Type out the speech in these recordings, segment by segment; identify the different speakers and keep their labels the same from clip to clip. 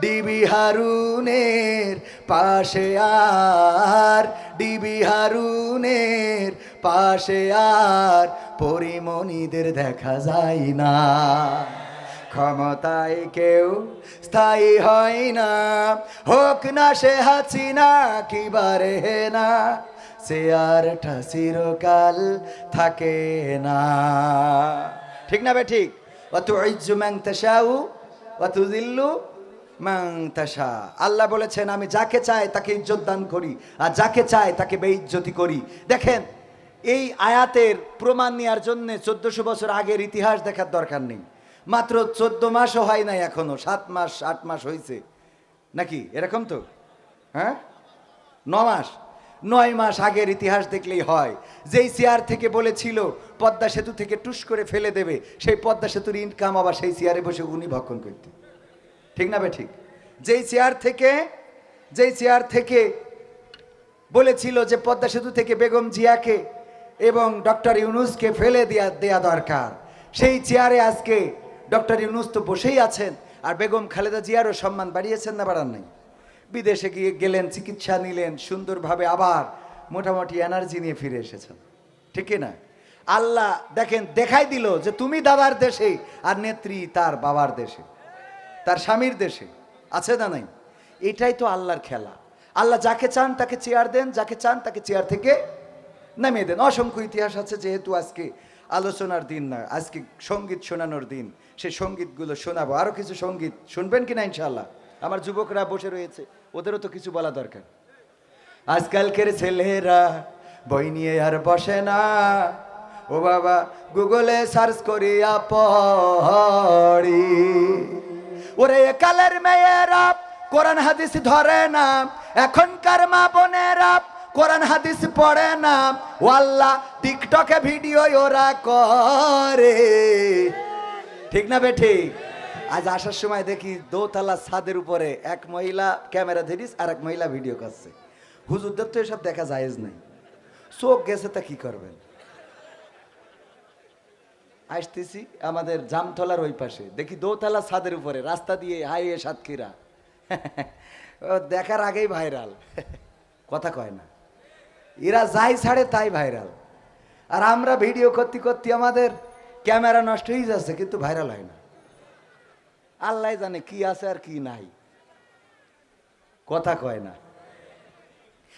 Speaker 1: DB হারুনের পাশে আর, DB হারুনের পাশে আর, পরিমণিদের দেখা যায় না। ক্ষমতায় কেউ স্থায়ী হয় না। হোক না সে হাসিনা কিবারে না, সে আর চিরকাল থাকে না। ঠিক না বে ঠিক? অত ইজ্জু ম্যাং তাশাউ অত দিল্লু ম্যাং তাশা। আল্লাহ বলেছেন, আমি যাকে চাই তাকে ইজ্জত দান করি, আর যাকে চাই তাকে বেইজ্জতি করি। দেখেন, এই আয়াতের প্রমাণ নেওয়ার জন্য চোদ্দশো বছর আগের ইতিহাস দেখার দরকার নেই। মাত্র চোদ্দ মাসও হয় নাই এখনও, সাত মাস, আট মাস হয়েছে নাকি? এরকম তো? হ্যাঁ? ন মাস। নয় মাস আগের ইতিহাস দেখলেই হয়। যেই চেয়ার থেকে বলেছিল, পদ্মা সেতু থেকে টুস করে ফেলে দেবে, সেই পদ্মা সেতুর ইনকাম আবার সেই চেয়ারে বসে উনি ভক্ষণ করতে ঠিক না ঠিক? যেই চেয়ার থেকে, যেই চেয়ার থেকে বলেছিল যে পদ্মা সেতু থেকে বেগম জিয়াকে এবং ডক্টর ইউনুসকে ফেলে দেয়া দেয়া দরকার, সেই চেয়ারে আজকে ডক্টর ইউনুস তো বসেই আছেন আর বেগম খালেদা জিয়ারও সম্মান বাড়িয়েছেন না বাড়ান নাই। বিদেশে গিয়ে গেলেন, চিকিৎসা নিলেন, সুন্দরভাবে আবার মোটামুটি এনার্জি নিয়ে ফিরে এসেছেন। ঠিক না? আল্লাহ দেখেন, দেখাই দিল যে তুমি দাদার দেশে আর নেত্রী তার বাবার দেশে। তার স্বামীর দেশে, আছে না নাই? এটাই তো আল্লাহর খেলা। আল্লাহ যাকে চান তাকে চেয়ার দেন, যাকে চান তাকে চেয়ার থেকে নামিয়ে দেন। অসংখ্য ইতিহাস আছে, যেহেতু আজকে আলোচনার দিন না, আজকে সংগীত শোনানোর দিন সেই সঙ্গীতগুলো শোনাবো। আরও কিছু সংগীত শুনবেন কিনা ইনশাল্লাহ আমার যুবকরা বসে রয়েছে, ওদেরও তো কিছু বলা দরকার। আজকালকের ছেলেরা বই নিয়ে আর বসে না। ও বাবা, গুগলে সার্চ করিয়া পড়ি। ওরে কালের মেয়েরা কোরআন হাদিস ধরে না। এখনকার মা বোনেরা কোরআন হাদিস পড়ে না। ও আল্লাহ, টিকটকে ভিডিও ওরা করে। ঠিক না বে ঠিক? আজ আসার সময় দেখি দোতলা ছাদের উপরে এক মহিলা ক্যামেরা ধরিস আর এক মহিলা ভিডিও করছে। হুজুরদের তো এসব দেখা জায়েজ নাই। চোখ গেছে তা কি করবেন? আসতেছি আমাদের জামতলার ওই পাশে। দেখি দোতলা ছাদের উপরে, রাস্তা দিয়ে হাইয়ে সাতক্ষীরা। দেখার আগেই ভাইরাল। কথা কয় না। এরা যাই ছাড়ে তাই ভাইরাল। আর আমরা ভিডিও করতে করতে আমাদের ক্যামেরা নষ্ট হয়ে যাচ্ছে, কিন্তু ভাইরাল হয় না। আল্লাহ জানে কি আছে আর কি নাই। কথা কয় না।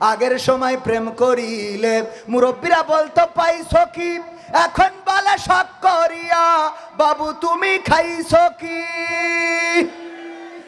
Speaker 1: আগের সময় প্রেম করিলে মুরব্বীরা বলতো, পাইছো কি? এখন বলে শখ করিয়া, বাবু তুমি খাইছো কি?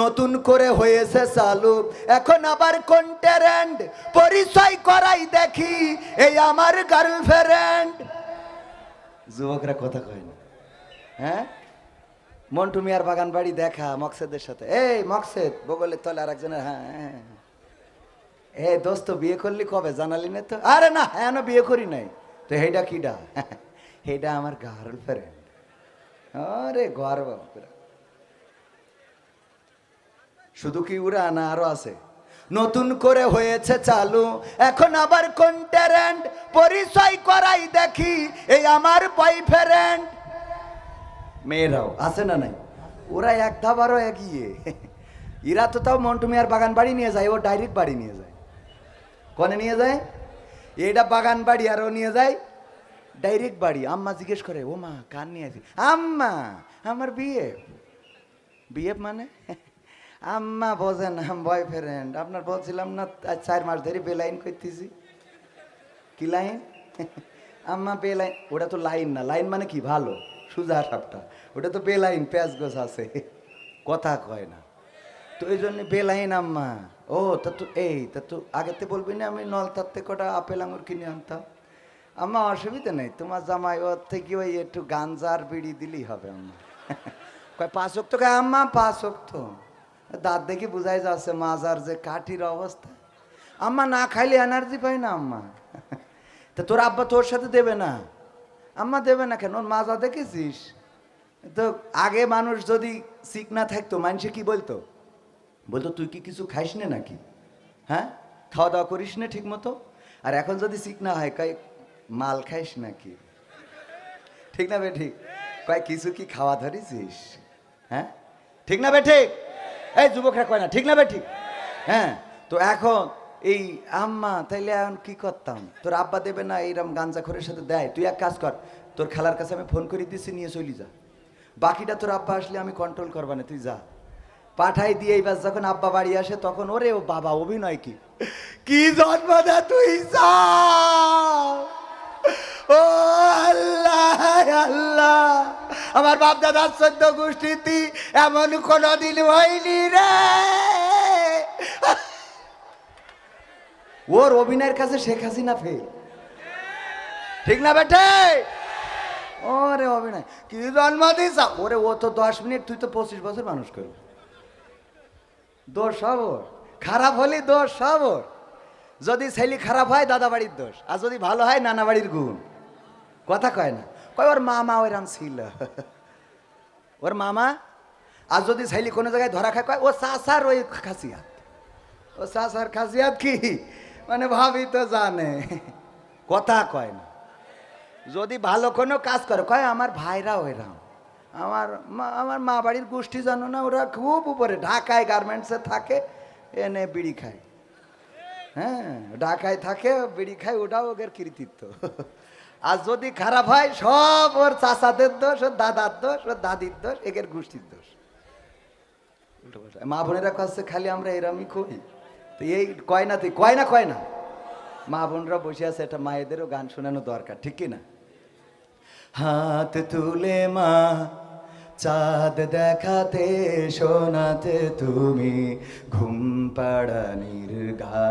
Speaker 1: নতুন করে হয়েছে চালু। এখন আবার কন্টেরেন্ট পরিচয় করাই দেখি, এই আমার গার্লফ্রেন্ড যুবকরা কথা কয় না। হ্যাঁ? মন্টু মিয়ার বাগান বাড়ি দেখা মকসেদের সাথে। এই মকসেদ, বগলের তলে আর একজনের হ্যাঁ হ্যাঁ। এ দোস্ত, বিয়ে করলি কবে? জানালি না তো? আরে না হ্যাঁ বিয়ে করি নাই। তো হেডা কিডা? হেডা আমার গার্লফ্রেন্ড আরে গর্ব শুধু কি উড়ান আরও আছে? নতুন করে হয়েছে চালু। এখন আবার কোন ট্যারেন্ট পরিচয় করাই দেখি, এই আমার বয়ফ্রেন্ড মেয়েরাও, আছে না নাই? ওরা এক ধাবারও এগিয়ে। এরা তো তাও মন্টু মিয়ার বাগান বাড়ি নিয়ে যায়, ও ডাইরেক্ট বাড়ি নিয়ে যায়। কনে নিয়ে যায়? এটা বাগান বাড়ি আর ও নিয়ে যায়। ডাইরেক্ট বাড়ি। আম্মা জিজ্ঞেস করে ও মা কার নিয়ে আসি আম্মা, আমার বিয়ে। বিয়ে মানে? আম্মা বোঝেন বয়ফ্রেন্ড আপনার বলছিলাম না চার মাস ধরে বেলাইন করতেছি। কি লাইন? আম্মা বেলাইন, ওটা তো লাইন না, লাইন মানে কি? ভালো, সুজা সাপটা। ওটা তো বেলাইন, প্যাঁচ গোছ আছে। কথা কয় না। তো এই জন্য বেলাইন আম্মা। ও, তা তো এই, তা তো আগেতে বলবি না, আমি নল নলতার কটা আপেল আঙুর কিনে আনতাম। আম্মা, অসুবিধা নেই, তোমার জামাই ওর থেকে ওই একটু গাঞ্জার বিড়ি দিলেই হবে আম্মা। কয়, পাঁচ অক্ত? কয়, আম্মা, পাঁচ অক্ত। দাঁত দেখি বুঝাই যাচ্ছে মাজার যে কাঠির অবস্থা। আম্মা না খাইলে এনার্জি পাই না আম্মা। তা তোর আব্বা তোর সাথে দেবে না। আম্মা দেবে না কেন? মাজা দেখেছিস? তো আগে মানুষ যদি সিক না থাকতো, মানুষে কি বলতো? বলতো, তুই কি কিছু খাইস না নাকি? হ্যাঁ? খাওয়া দাওয়া করিস না ঠিক মতো আর এখন যদি সিক না হয়, কয়, মাল খাইস নাকি? ঠিক না বে ঠিক? কয়, কিছু কি খাওয়া ধরেছিস? হ্যাঁ? ঠিক না বে ঠিক? এই যুবকরা কয় না, ঠিক না বে ঠিক? হ্যাঁ তো এখন এই আম্মা, তাইলে এখন কি করতাম? তোর আব্বা দেবে না এইরকম গাঞ্জা খোরের সাথে দেয়। তুই এক কাজ কর, তোর খালার কাছে আমি ফোন করে দিচ্ছি নিয়ে চলি যা। বাকিটা তোর আব্বা আসলে আমি কন্ট্রোল করবা না, তুই যা। পাঠাই দিয়ে এইবার যখন আব্বা বাড়ি আসে, তখন ওরে ও বাবা, অভিনয় কি? কি জন্ম দে তুই, যা! ও আল্লাহ আল্লাহ। আমার বাপ দাদার চোদ্দ গোষ্ঠীতি এমন কোনদিন হয়নি রে। ওর অভিনয়ের কাছে শেখ হাসিনা ফেল ঠিক না বেটে? ওরে অভিনয়, কি জন্ম দিস ওরে ও তো দশ মিনিট, তুই তো পঁচিশ বছর মানুষ করবি। দোষ সব খারাপ হলে দোষ সব যদি ছেলে খারাপ হয় দাদা বাড়ির দোষ। আর যদি ভালো হয় নানা বাড়ির গুণ। কথা কয় না। কয়, ওর মামা ওইরাম ছিল। ওর মামা? আর যদি ছেলে কোনো জায়গায় ধরা খায়, কয়, ও চাষার ওই খাসিয়াত। ও চাষার খাসিয়াত কি? মানে ভাবি তো জানে। কথা কয় না। যদি ভালো কোনো কাজ করে, কয়, আমার ভাইরা ওইরাম। আমার মা আমার মা বাড়ির গোষ্ঠী জানো না, ওরা খুব উপরে, ঢাকায় গার্মেন্টসে থাকে, এনে বিড়ি খায়। হ্যাঁ ঢাকায় থাকে, বিড়ি খায়, ওটাও ওদের কৃতিত্ব। আর যদি খারাপ হয়, সব ওর চাচাদের দোষ, ওর দাদার দোষ, ওর দাদির দোষ এদের গোষ্ঠীর দোষ। মা বোনেরা কাছে খালি আমরা এরমই কই? তো এই কয় না তুই, কয় না কয় না? মা বোনরা বসে আছে, একটা মায়েদেরও গান শোনানো দরকার, ঠিক কি না হাত তুলে মা, চাঁদ দেখাতে, শোনাতে তুমি ঘুম পাড়ানির গা।